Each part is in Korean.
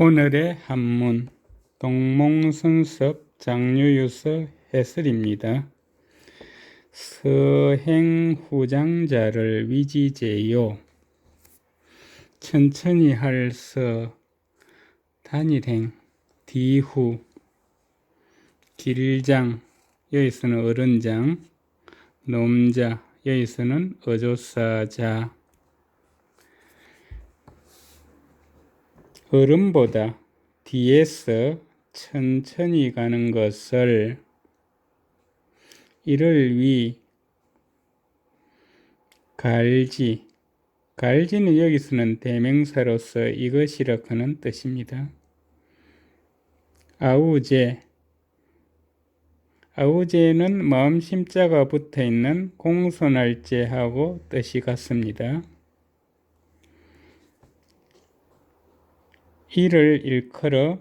오늘의 한문 동몽선섭 장유유서 해설입니다. 서행후장자를 위지제요. 천천히 할 서 단일행 뒤후 길장 여기서는 어른장 놈자 여기서는 어조사자 어른보다 뒤에서 천천히 가는 것을 이를 위 갈지 갈지는 여기서는 대명사로서 이것이라 하는 뜻입니다. 아우제 아우제는 마음 심자가 붙어 있는 공손할 제하고 뜻이 같습니다. 이를 일컬어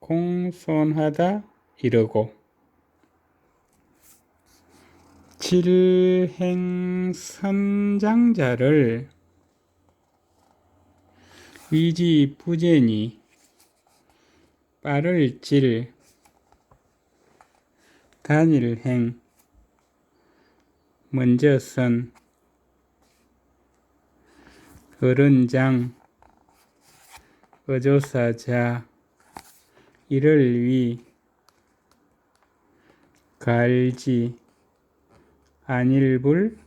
공손하다 이러고 질행선장자를 위지 부재니 빠를 질 단일행 먼저 선 어른장 어조사자 이를 위 갈지 안일불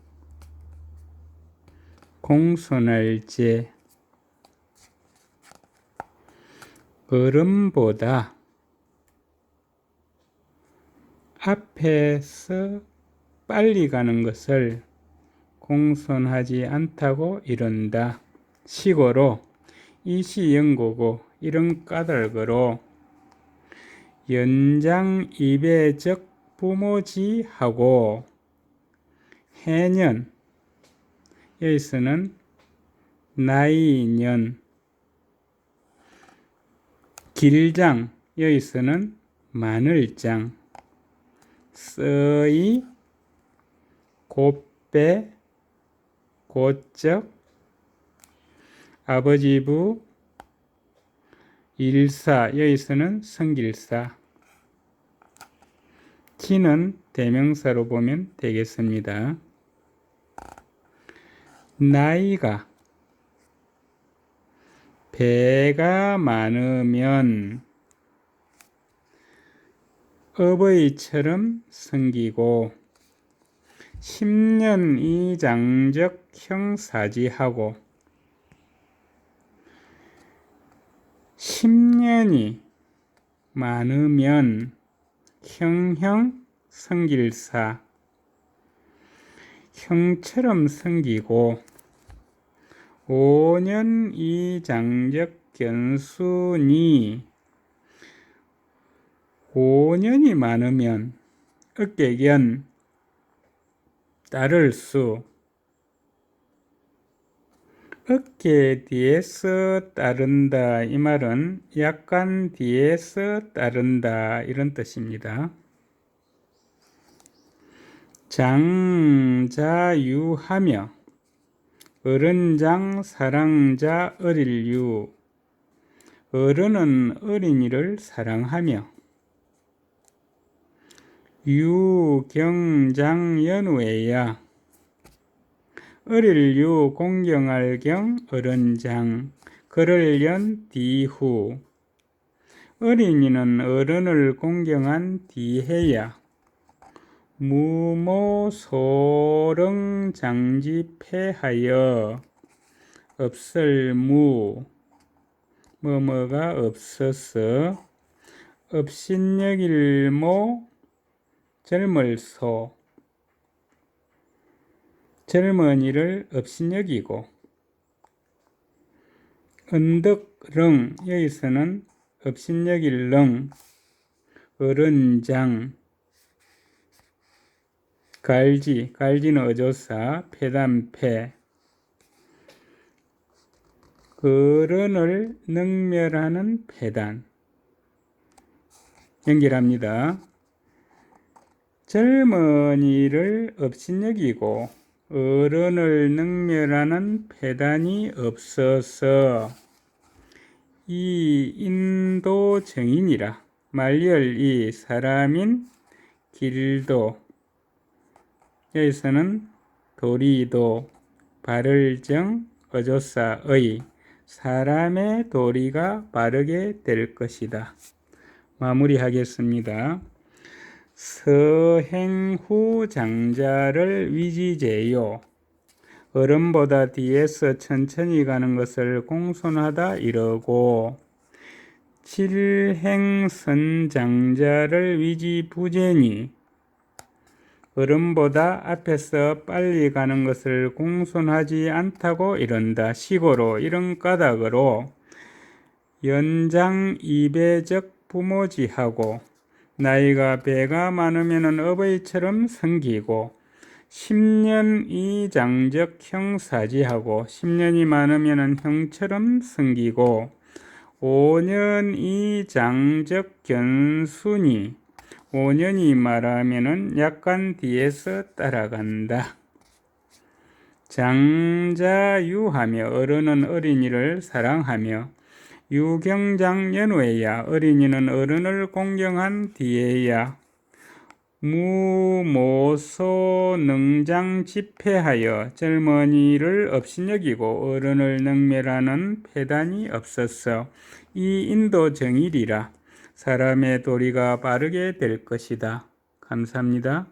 공손할제 어른보다 앞에서 빨리 가는 것을 공손하지 않다고 이른다. 시고로 이시연고고 이런 까닭으로 연장 이배적 부모지하고 해년 여기서는 나이년 길장 여기서는 마늘장 쓰이 곱배 곧적 아버지부 일사 여기서는 성길사 키는 대명사로 보면 되겠습니다. 나이가 배가 많으면 어버이처럼 섬기고 10년 이 장적 형사지하고 10년이 많으면 형형 성길사 형처럼 섬기고 5년 이장적 견순이 5년이 많으면 어깨견 따를 수 어깨 뒤에서 따른다. 이 말은 약간 뒤에서 따른다. 이런 뜻입니다. 장자유하며 어른장 사랑자 어릴유. 어른은 어린이를 사랑하며 유경장연우에야 어릴 유 공경할 경 어른장 그를 연 뒤후. 어린이는 어른을 공경한 뒤해야. 무모소릉 장지패하여 없을 무 뭐뭐가 없어서 업신여길모 젊을소 젊은이를 업신여기고 언덕릉 여기서는 업신여길릉 어른장 갈지 갈지는 어조사 폐단패 어른을 능멸하는 폐단 연결합니다. 젊은이를 업신여기고 어른을 능멸하는 폐단이 없어서 이 인도 정인이라 말리얼이 사람인 길도 여기서는 도리도 바를정 어조사의 사람의 도리가 바르게 될 것이다. 마무리하겠습니다. 서행후 장자를 위지제요. 어른보다 뒤에서 천천히 가는 것을 공손하다 이러고 칠행선 장자를 위지부재니 어른보다 앞에서 빨리 가는 것을 공손하지 않다고 이른다. 시고로 이런 까닭으로 연장 이배적 부모지하고 나이가 배가 많으면 어버이처럼 섬기고 10년 이장적 형사지하고 10년이 많으면 형처럼 섬기고 5년 이장적 견순이 5년이 말하면은 약간 뒤에서 따라간다. 장자유하며 어른은 어린이를 사랑하며 유경장 연후에야 어린이는 어른을 공경한 뒤에야 무모소 능장 집회하여 젊은이를 업신여기고 어른을 능멸하는 폐단이 없었어. 이 인도 정일이라 사람의 도리가 바르게 될 것이다. 감사합니다.